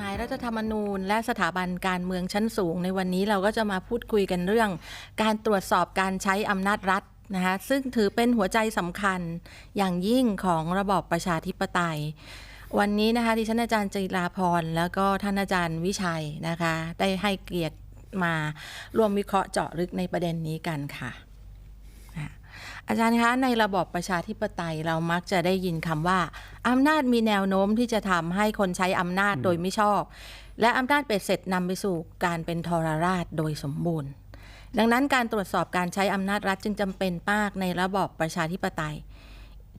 มายรัฐธรรมนูญ และสถาบันการเมืองชั้นสูง ในวันนี้เราก็จะมาพูดคุยกันเรื่อง การตรวจสอบการใช้อำนาจรัฐนะคะซึ่งถือเป็นหัวใจสำคัญอย่างยิ่งของระบอบประชาธิปไตย วันนี้นะคะดิฉันอาจารย์จิราพรแล้วก็ท่านอาจารย์วิชัยนะคะ ได้ให้เกียรติมาร่วมวิเคราะห์เจาะลึกในประเด็นนี้กันค่ะ อาจารย์คะ ในระบอบประชาธิปไตยเรามักจะได้ยินคำว่าอำนาจมีแนวโน้มที่จะทำให้คนใช้อำนาจโดยไม่ชอบ และอำนาจเป็ดเสร็จนำไปสู่การเป็นทรราชโดยสมบูรณ์ ดังนั้นการตรวจสอบการใช้อำนาจรัฐจึงจำเป็นมากในระบอบประชาธิปไตย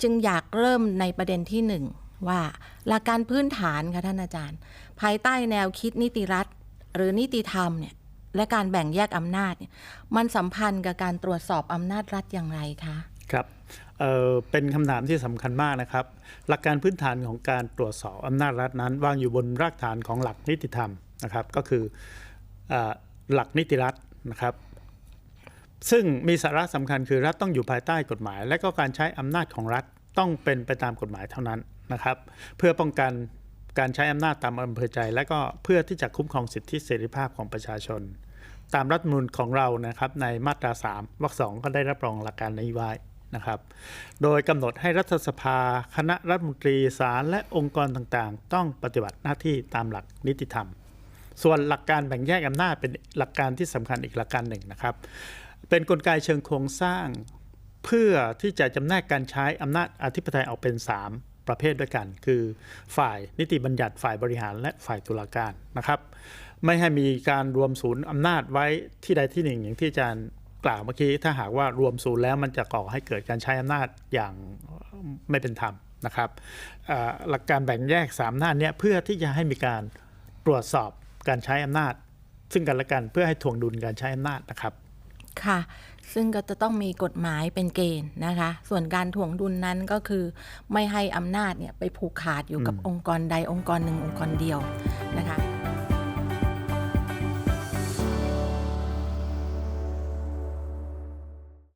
จึงอยากเริ่มในประเด็นที่หนึ่งว่าหลักการพื้นฐานค่ะท่านอาจารย์ ภายใต้แนวคิดนิติรัฐ หรือนิติธรรมเนี่ย และการแบ่งแยกอำนาจ มันสัมพันธ์กับการตรวจสอบอำนาจรัฐอย่างไรคะครับเเป็นคำถามที่สำคัญมากนะครับ หลักการพื้นฐานของการตรวจสอบอำนาจรัฐนั้น วางอยู่บนรากฐานของหลักนิติธรรมนะครับ ก็คือออหลักนิติรัฐนะครับ ซึ่งมีสาระสำคัญคือรัฐต้องอยู่ภายใต้กฎหมาย และก็การใช้อำนาจของรัฐต้องเป็นไปตามกฎหมายเท่านั้นนะครับ เพื่อป้องกันการใช้อำนาจตามอำเภอใจ และก็เพื่อที่จะคุ้มครองสิทธิเสรีภาพของประชาชน ตามรัฐมนูลของเรานะครับในมาตรา 3วรรคสองก็ได้รับรองหลักการนี้ไว้นะครับ โดยกำหนดให้รัฐสภา คณะรัฐมนตรีศาลและองค์กรต่างๆ ต้องปฏิบัติหน้าที่ตามหลักนิติธรรม ส่วนหลักการแบ่งแยกอำนาจเป็นหลักการที่สำคัญอีกหลักการหนึ่งนะครับ เป็นกลไกเชิงโครงสร้าง เพื่อที่จะจำแนกการใช้อำนาจอธิปไตยออกเป็น 3 ประเภทด้วยกัน คือฝ่ายนิติบัญญัติฝ่ายบริหารและฝ่ายตุลาการนะครับ ไม่ให้มีการรวมศูนย์อำนาจไว้ที่ใดที่หนึ่ง อย่างที่อาจารย์กล่าวเมื่อกี้ถ้าหากว่ารวมศูนย์แล้วมันจะก่อให้เกิดการใช้อำนาจอย่างไม่เป็นธรรมนะครับหลักการแบ่งแยก3หน้าจเนี้เพื่อที่จะให้มีการตรวจสอบการใช้อำนาจ ซึ่งกันและกันเพื่อให้ถ่วงดุลการใช้อำนาจนะครับ ค่ะ ซึ่งก็จะต้องมีกฎหมายเป็นเกณฑ์นะคะ ส่วนการถ่วงดุลนั้นก็คือไม่ให้อำนาจเนี่ยไปผูกขาดอยู่กับองค์กรใดองค์กรหนึ่งองค์กรเดียวนะคะ